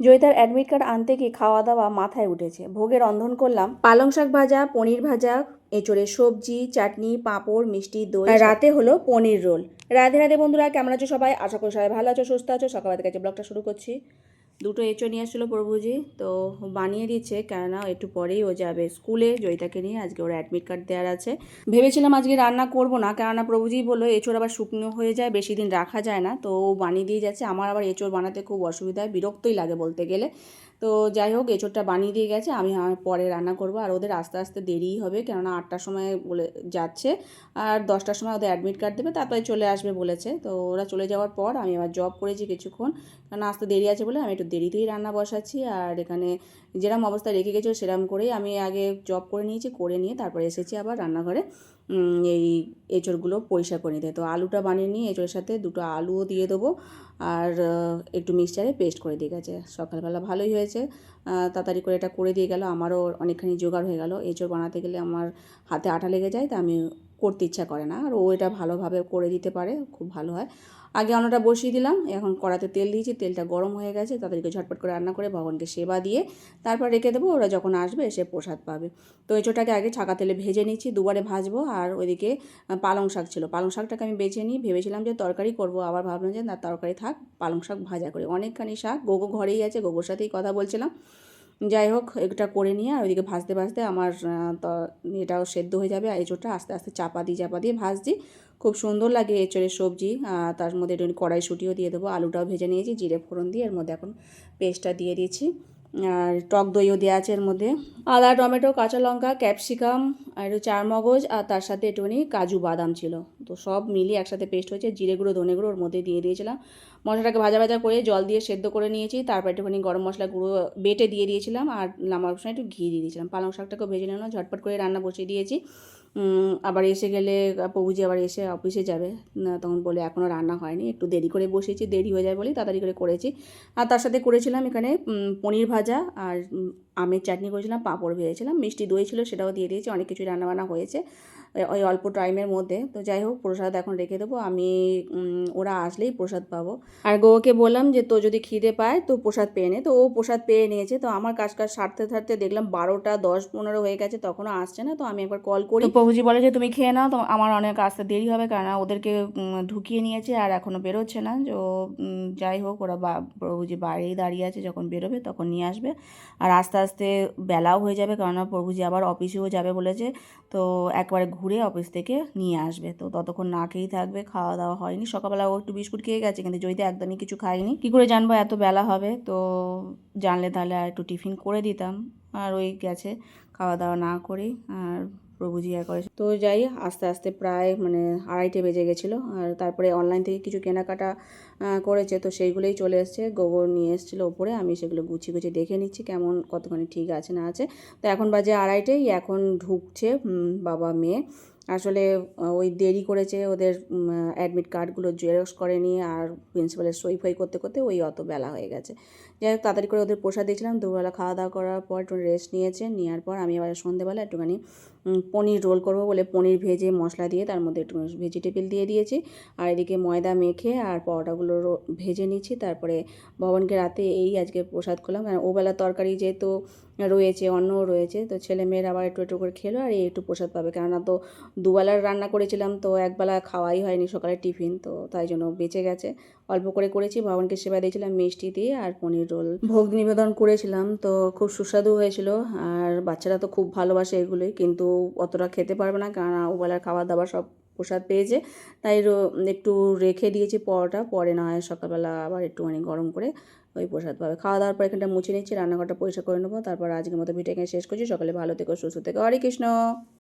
জয়িতার admit card আনতে গিয়ে খাওয়া দাওয়া মাথায় উঠেছে। ভোগের রন্ধন করলাম। পালং শাক ভাজা পনির ভাজা এঁচড়ের সবজি চাটনি পাঁপড় মিষ্টি দই রাতে হলো পনির রোল। রাধে রাধে বন্ধুরা কেমন আছো সবাই? আশা করি সবাই ভালো আছো সুস্থ আছো। সকাল থেকে ব্লগটা শুরু করছি। দুটো এঁচো নিয়ে আসছিল প্রভুজি, তো বানিয়ে দিচ্ছে। কেননা একটু পরেই ও যাবে স্কুলে, জয়িতাকে নিয়ে। আজকে ওর অ্যাডমিট কার্ড দেওয়ার আছে। ভেবেছিলাম আজকে রান্না করব না, কেননা প্রভুজি বলল এঁচোর আবার শুকনো হয়ে যায়, বেশি দিন রাখা যায় না। তো ও বানিয়ে দিয়ে যাচ্ছে। আমার আবার এঁচোর বানাতে খুব অসুবিধা হয়, বিরক্তই লাগে বলতে গেলে। তো যাই হোক, এঁচড়টা বানিয়ে দিয়ে গেছে, আমি পরে রান্না করব। আর ওদের আস্তে আস্তে দেরিই হবে, কেননা আটটার সময় বলে যাচ্ছে। আর দশটার সময় ওদের অ্যাডমিট কার্ড দেবে, তারপরে চলে আসবে বলেছে। তো ওরা চলে যাওয়ার পর আমি আবার জব করেছি কিছুক্ষণ। কারণ আসতে দেরি আছে বলে আমি একটু দেরিতেই রান্না বসাচ্ছি। আর এখানে যেরকম অবস্থা রেখে গেছিল সেরকম করেই আমি আগে জব করে নিয়েছি, করে নিয়ে তারপরে এসেছি আবার রান্নাঘরে এই এঁচড়গুলো পরিষ্কার করে নিতে। তো আলুটা বানিয়ে নিয়ে এঁচড়ের সাথে দুটো আলুও দিয়ে দেবো, আর একটু মিক্সচারে পেস্ট করে দিয়ে গেছে। সকালবেলা ভালোই হয়েছে তাড়াতাড়ি করে এটা করে দিয়ে গেল, আমারও অনেকখানি জোগাড় হয়ে গেল। এঁচড় বানাতে গেলে আমার হাতে আঠা লেগে যায়, তা আমি করতে ইচ্ছা করে না। আর ও এটা ভালোভাবে করে দিতে পারে, খুব ভালো হয়। আগে অন্যটা বসিয়ে দিলাম, এখন কড়াতে তেল দিয়েছি, তেলটা গরম হয়ে গেছে, তাদেরকে ঝটপট করে রান্না করে ভগবানকে সেবা দিয়ে তারপর রেখে দেবো, ওরা যখন আসবে এসে প্রসাদ পাবে। তো এঁচোটাকে আগে ছাকা তেলে ভেজে নিচ্ছি, দুবারে ভাজবো, আর ওইদিকে পালং শাক ছিল। পালং শাকটাকে আমি বেছে নিই, ভেবেছিলাম যে তরকারি করব, আবার ভাবলাম যে না, তরকারি থাক, পালং শাক ভাজা করি। অনেকখানি শাক, গোগো ঘরেই আছে, গোগোর সাথেই কথা বলছিলাম। যাই হোক, এটা করে নিয়ে আর ওইদিকে ভাজতে ভাজতে আমার এটাও সেদ্ধ হয়ে যাবে। আর এঁচোড়টা আস্তে আস্তে চাপা দিয়ে চাপা দিয়ে ভাজছি। খুব সুন্দর লাগে এঁচড়ের সবজি। তার মধ্যে একটু কড়াইশুঁটিও দিয়ে দেবো। আলুটাও ভেজে নিয়েছি, জিরে ফোড়ন দিয়ে এর মধ্যে এখন পেস্টটা দিয়ে দিয়েছি। আর টক দইও দেওয়া আছে এর মধ্যে। আদা, টমেটো, কাঁচা লঙ্কা, ক্যাপসিকাম, আর একটু চারমগজ, আর তার সাথে একটুখানি কাজু বাদাম ছিল। তো সব মিলিয়ে একসাথে পেস্ট হয়েছে, জিরে গুঁড়ো, ধনে গুঁড়ো ওর মধ্যে দিয়ে দিয়েছিলাম। মশলাটাকে ভাজা ভাজা করে জল দিয়ে সেদ্ধ করে নিয়েছি, তারপর একটুখানি গরম মশলা গুঁড়ো বেটে দিয়ে দিয়েছিলাম, আর নামার সময় একটু ঘি দিয়ে দিয়েছিলাম। পালং শাকটাকেও ভেজে নিলাম ঝটপট করে রান্না বসিয়ে দিয়েছি। আবার এসে গেলে প্রভুজি আবার এসে অফিসে যাবে। তখন বলে এখনও রান্না হয়নি, একটু দেরি করে বসেছি দেরি হয়ে যায় বলেই তাড়াতাড়ি করে করেছি। আর তার সাথে করেছিলাম এখানে পনির ভাজা, আর আমের চাটনি করেছিলাম পাঁপড় ভেজেছিলাম মিষ্টি দই ছিল সেটাও দিয়ে দিয়েছি অনেক কিছুই রান্নাবান্না হয়েছে ওই- অল্প টাইমের মধ্যে। তো যাই হোক প্রসাদ এখন রেখে দেবো আমি ওরা আসলেই প্রসাদ পাবো। আর গোকে বললাম যে তো যদি খিদে পায় তো প্রসাদ পেয়ে নে। তো ও প্রসাদ পেয়ে নিয়েছে তো আমার কাজ কাজ সারতে সারতে দেখলাম বারোটা দশ পনেরো হয়ে গেছে তখনও আসছে না তো আমি একবার কল করি। প্রভুজি বলে যে তুমি খেয়ে নাও তো আমার অনেক আসতে দেরি হবে কারণ ওদেরকে ঢুকিয়ে নিয়েছে আর এখনও বেরোচ্ছে না। উম, যাই হোক ওরা বা প্রভুজি বাইরেই দাঁড়িয়ে আছে যখন বেরোবে তখন নিয়ে আসবে। আর আস্তে আস্তে বেলাও হয়ে যাবে। কারণ প্রভুজি আবার অফিসেও যাবে বলেছে। তো একবারে ঘুরে অফিস থেকে নিয়ে আসবে। তো ততক্ষণ না খেয়েই থাকবে খাওয়া দাওয়া হয়নি। সকালবেলা ও একটু বিস্কুট খেয়ে গেছে, কিন্তু জয়িতা একদমই কিছু খায়নি। কী করে জানব এত বেলা হবে? তো জানলে তাহলে আর একটু টিফিন করে দিতাম। আর ওই গেছে খাওয়া দাওয়া না করেই। আর প্রভুজি জিয়া করে। তো যাই, আস্তে আস্তে প্রায় মানে আড়াইটে বেজে গেছিল। আর তারপরে অনলাইন থেকে কিছু কেনাকাটা করেছে। তো সেইগুলোই চলে এসছে। গোবর নিয়ে এসেছিল ওপরে। আমি সেগুলো গুছিয়ে গুছিয়ে দেখে নিচ্ছি কেমন, কতখানি ঠিক আছে না আছে। তো এখন বাজে আড়াইটেই। এখন ঢুকছে বাবা মেয়ে। আসলে ওই দেরি করেছে ওদের অ্যাডমিট কার্ডগুলো জেরক্স করে নিয়ে আর প্রিন্সিপালের সই ফই করতে করতে ওই অত বেলা হয়ে গেছে। যাই হোক, তাড়াতাড়ি করে ওদের প্রসাদ দিয়েছিলাম দুবেলা খাওয়া দাওয়া করার পর একটু রেস্ট নিয়েছে, নেওয়ার পর আমি আবার সন্ধেবেলা একটুখানি পনির রোল করব বলে পনির ভেজে মশলা দিয়ে তার মধ্যে একটু ভেজিটেবিল দিয়ে দিয়েছি। আর এদিকে ময়দা মেখে আর পরোটাগুলো ভেজে নিচ্ছি। তারপরে ভবনকে রাতে এই আজকে প্রসাদ করলাম কারণ ওবেলা তরকারি যেহেতু রয়েছে, অন্নও রয়েছে, তো ছেলে মেয়েরা আবার একটু একটু করে খেলো আর এই একটু প্রসাদ পাবে। কেননা তো দুবেলার রান্না করেছিলাম, তো একবেলা খাওয়াই হয়নি সকালে টিফিন, তো তাই জন্য বেঁচে গেছে। অল্প করে করেছি ভবনকে সেবা দিয়েছিলাম, মিষ্টি দিয়ে আর পনির রোল। ভোগ নিবেদন করেছিলাম, তো খুব সুস্বাদু হয়েছিল, আর বাচ্চারা তো খুব ভালোবাসে এগুলোই কিন্তু অতটা খেতে পারবে না, কারণ ওবেলার খাবার দাবার সব প্রসাদ পেয়েছে। তাই একটু রেখে দিয়েছি পরোটা, পরে না হয় সকালবেলা আবার একটুখানি গরম করে ওই প্রসাদ পাবে। খাওয়া দাওয়ার পর এখানটা মুছে নিচ্ছি, রান্নাঘরটা পরিষ্কার করে নেব, তারপর আজকের মতো ভিডিও শেষ করছি, সকালে ভালো থেকো, সুস্থ থেকো, হরে কৃষ্ণ।